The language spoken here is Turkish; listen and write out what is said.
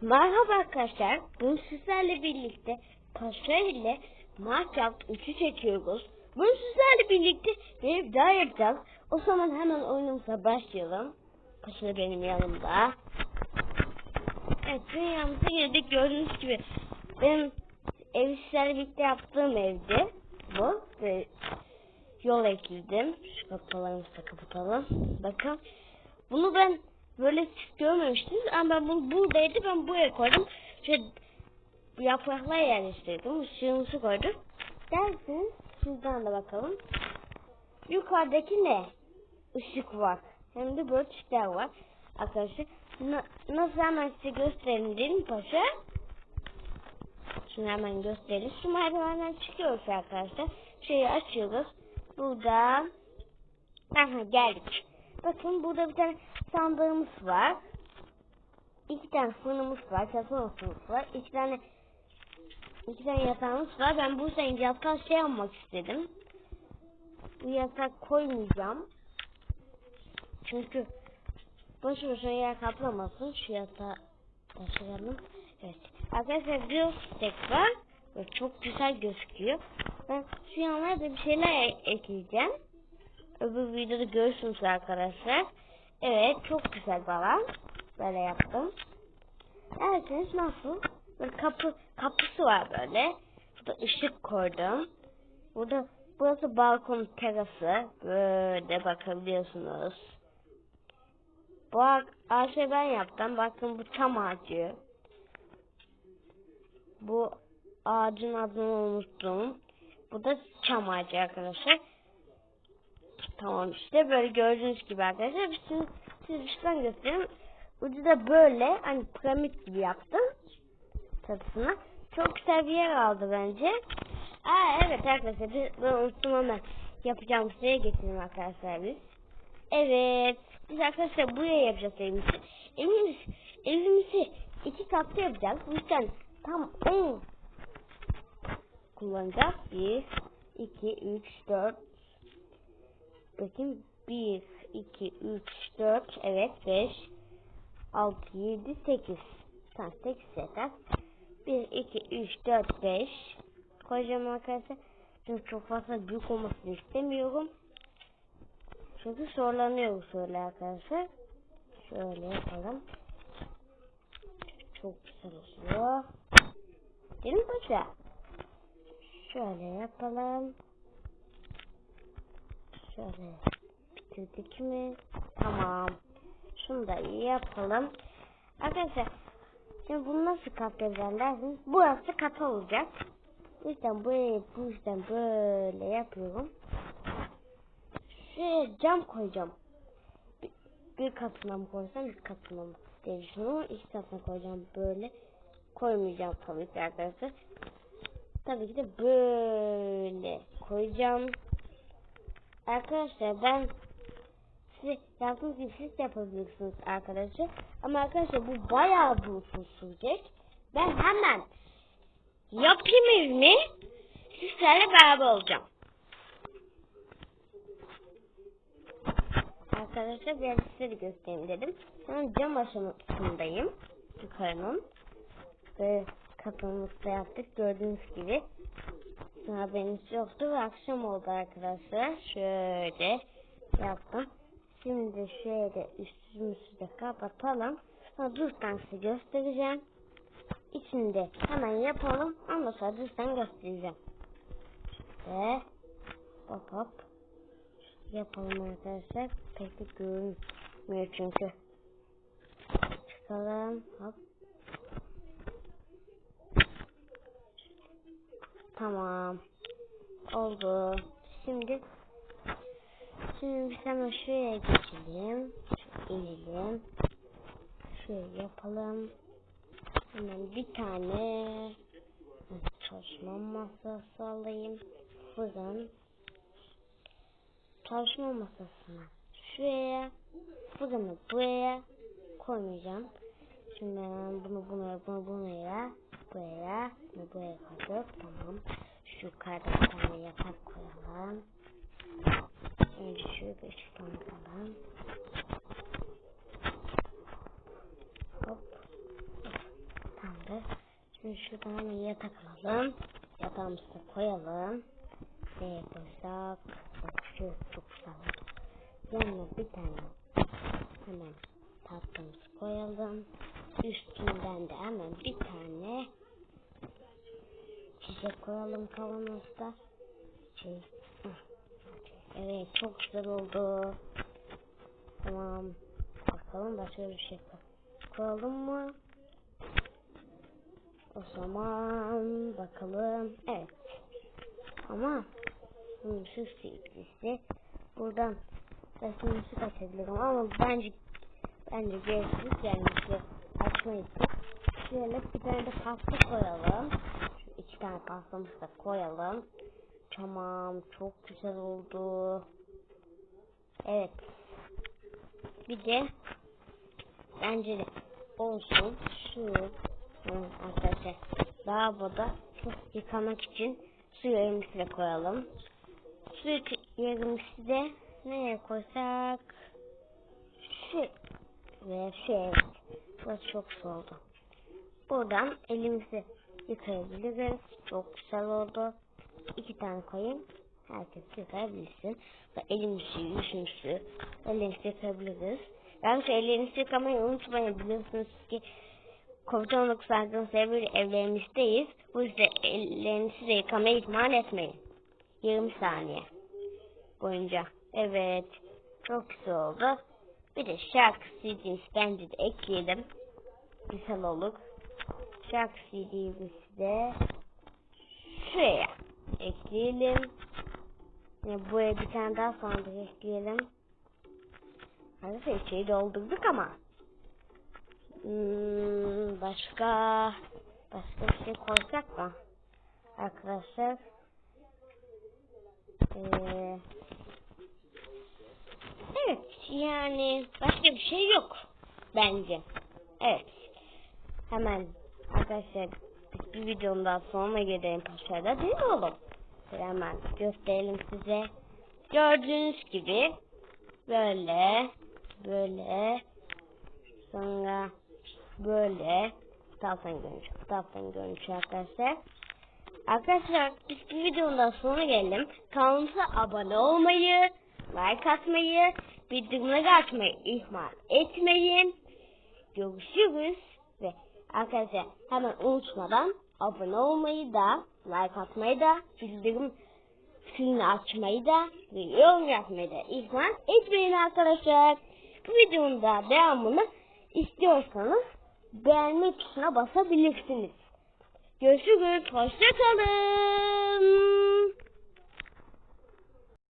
Merhaba arkadaşlar. Bugün sizlerle birlikte Paşa ile Minecraft 3'ü çekiyoruz. Bugün sizlerle birlikte bir ev daha yapacağız. O zaman hemen oyunumuza başlayalım. Paşa benim yanımda. Evet benim yanımıza geldik. Gördüğünüz gibi benim evi sizlerle birlikte yaptığım evdi. Bu. Ve yol ekledim. Şu kapılarımızı kapatalım. Bakın. Bunu ben böyle görmemiştiniz ama ben bunu buradaydı ben buraya koydum. Şöyle yapraklar yerleştirdim. Işığımızı koydum. Dersiniz sizden de bakalım. Yukarıdaki ne? Işık var. Hem de böyle çiçekler var. Arkadaşlar na- nasıl hemen size göstereyim değil mi paşa? Şunu hemen gösterelim. Şu merdivenden çıkıyoruz arkadaşlar. Şeyi açıyoruz. Burada Aha geldik. Bakın burada bir tane sandığımız var. İki tane fırınımız var. Çalışma masamız var. İki tane iki tane yatağımız var. Ben bu sene yatağa şey yapmak istedim. Bu yatak koymayacağım. Çünkü boşu boşuna yer kaplamasın. Şu yatağı taşıyalım. Evet. Arkadaşlar bir tek var. Ve çok güzel gözüküyor. Ben şu yanlara da bir şeyler ekleyeceğim. Öbür videoda görürsünüz arkadaşlar. Evet çok güzel bana. Böyle yaptım. Derseniz nasıl? Böyle kapı kapısı var böyle. Burada ışık koydum. Burada burası balkon terası. Böyle bakabiliyorsunuz. Bu ağaçı ben yaptım. Bakın bu çam ağacı. Bu ağacın adını unuttum. Bu da çam ağacı arkadaşlar. Tamam işte böyle gördüğünüz gibi arkadaşlar. Şimdi siz üstten göstereyim. Ucu da böyle hani piramit gibi yaptım. Çatısına. Çok güzel bir yer aldı bence. Aa evet arkadaşlar ben unuttum ama yapacağım şeye getirdim arkadaşlar biz. Evet. Biz arkadaşlar buraya yapacağız evimizi. Evimiz, evimizi iki katlı yapacağız. Bu yüzden tam 10 kullanacağız. 1, 2, 3, 4, Bakayım 1, 2, 3, 4, evet 5, 6, 7, 8. Tamam 8 yeter. 1, 2, 3, 4, 5. Koyacağım arkadaşlar. Çünkü çok fazla büyük olmasını istemiyorum. Çünkü zorlanıyoruz şöyle arkadaşlar. Şöyle yapalım. Çok güzel oluyor. Değil mi paşa? Şöyle yapalım. Şöyle bitirdik mi? Tamam. Şunu da iyi yapalım. Arkadaşlar şimdi bunu nasıl katlayacağım dersiniz. Burası katı olacak. Bu yüzden burayı bu yüzden böyle yapıyorum. Şuraya cam koyacağım. Bir, bir katına mı koysam bir katına mı diye düşünüyorum. İki katına koyacağım böyle. Koymayacağım tabii ki arkadaşlar. Tabii ki de böyle koyacağım. Arkadaşlar ben size yaptığınız gibi siz yapabilirsiniz arkadaşlar. Ama arkadaşlar bu bayağı bir sürecek. Ben hemen yapayım evimi. Sizlerle beraber olacağım. Arkadaşlar ben size de göstereyim dedim. Şu an cam aşamasındayım. Yukarının. Ve kapımızda yaptık gördüğünüz gibi. Haberiniz yoktu ve akşam oldu arkadaşlar. Şöyle yaptım. Şimdi şöyle üstümüzü de kapatalım. Sonra dıştan size göstereceğim. İçinde hemen yapalım. Ama sonra dıştan göstereceğim. Ve hop hop yapalım arkadaşlar. Pek görünmüyor çünkü. Çıkalım. Hop. Tamam. Oldu. Şimdi şimdi biz hemen şuraya geçelim. Şöyle inelim. Şöyle yapalım. Hemen bir tane çalışma masası alayım. Fırın. Çalışma masasını şuraya. Fırını buraya koymayacağım. Şimdi ben bunu bunu bunu buraya buraya ve buraya koyduk. Tamam. Şu tane yatak koyalım. Önce şöyle bir ışıktan koyalım. Hop. şuradan hemen yatak alalım. Yatağımızı koyalım. Nereye koysak? Bak şu çok. Yanına bir tane hemen tatlımızı koyalım. Üstünden de hemen bir tane çiçek koyalım kavanozda. Şey, evet çok güzel oldu. Tamam. Bakalım başka bir şey koyalım mı? O zaman bakalım. Evet. Ama bunun şu sevgilisi buradan resmimizi kaçabilirim ama bence bence gereksiz gelmişti. Açmayız. Şöyle bir tane de pasta koyalım. İki tane pastamızı da koyalım. Tamam çok güzel oldu. Evet. Bir de bence de olsun Hı, arkadaşlar lavaboda su yıkamak için su yerimizle koyalım. Su yerimizi de nereye koysak şu ve şu evet. Burası çok su oldu. Buradan elimizi yıkayabiliriz. Çok güzel oldu. İki tane koyayım. Herkes yıkayabilirsin. Ve elimizi, yüzümüzü, elimizi yıkayabiliriz. Yalnız ellerinizi yıkamayı unutmayın. Biliyorsunuz ki Covid-19 salgını sebebiyle evlerimizdeyiz. Bu yüzden ellerinizi de yıkamayı ihmal etmeyin. 20 saniye boyunca. Evet. Çok güzel oldu. Bir de şarkı CD'miz bence ekleyelim. Güzel olur. Şarkı CD'mizi de şuraya ekleyelim. Yine buraya bir tane daha sandık ekleyelim. Hadi şeyi doldurduk ama. Hmm, başka başka bir şey koysak mı? Arkadaşlar ee, evet yani başka bir şey yok bence. Evet. Hemen arkadaşlar bir videonun daha sonuna gelelim paşada değil mi oğlum? Hemen gösterelim size. Gördüğünüz gibi böyle böyle sonra böyle taraftan görünüş, taraftan görünüş arkadaşlar. Arkadaşlar biz bu videonun sonuna geldim. Kanalımıza abone olmayı, like atmayı, bildirimleri açmayı ihmal etmeyin. Görüşürüz ve arkadaşlar hemen unutmadan abone olmayı da, like atmayı da, bildirim zilini açmayı da yorum yapmayı da ihmal etmeyin arkadaşlar. Bu videonun da devamını istiyorsanız beğenme tuşuna basabilirsiniz. Görüşürüz. Hoşçakalın.